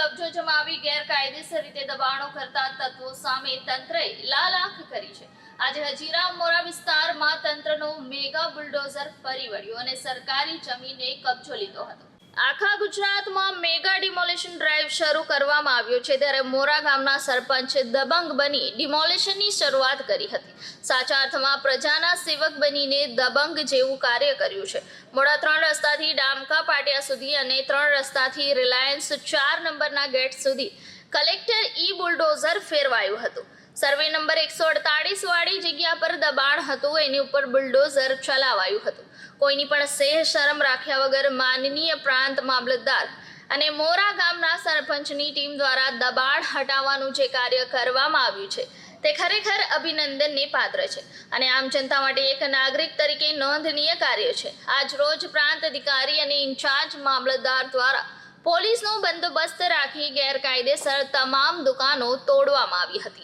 કબજામાં આવી ગેરકાયદેસર રીતે દબાણો કરતા તત્વો સામે તંત્રએ લાલ આંખ કરી છે. આજે હજીરા મોરા વિસ્તારમાં તંત્રનો મેગા બુલડોઝર ફરી વળ્યો અને સરકારી જમીને કબજો લીધો હતો. આખા ગુજરાતમાં મેગા ડિમોલિશન ડ્રાઈવ શરૂ કરવામાં આવ્યો છે ત્યારે મોરા ગામના સરપંચે દબંગ બની ડિમોલિશનની શરૂઆત કરી હતી. સાચા અર્થમાં પ્રજાના સેવક બનીને દબંગ જેવું કાર્ય કર્યું છે. મોડા ત્રણ રસ્તાથી ડામકા પાટિયા સુધી અને ત્રણ રસ્તાથી રિલાયન્સ ચાર નંબરના ગેટ સુધી કલેક્ટર ઈ બુલડોઝર ફેરવાયું હતું. સર્વે નંબર એકસો અડતાળીસ જગ્યા પર દબાણ હતું, એની ઉપર બુલડોઝર ચલાવાયું હતું. કોઈની પણ સેહ શરમ રાખ્યા વગર માનનીય પ્રાંત મામલતદાર અને મોરા ગામના સરપંચની ટીમ દ્વારા દબાણ હટાવવાનું જે કાર્ય કરવામાં આવ્યું છે, તે ખરેખર અભિનંદનને પાત્ર છે. અને આમ જનતા માટે એક નાગરિક તરીકે નોંધનીય કાર્ય છે. આજ રોજ પ્રાંત અધિકારી અને ઇન્ચાર્જ મામલતદાર દ્વારા પોલીસનો બંદોબસ્ત રાખી ગેરકાયદેસર તમામ દુકાનો તોડવામાં આવી હતી.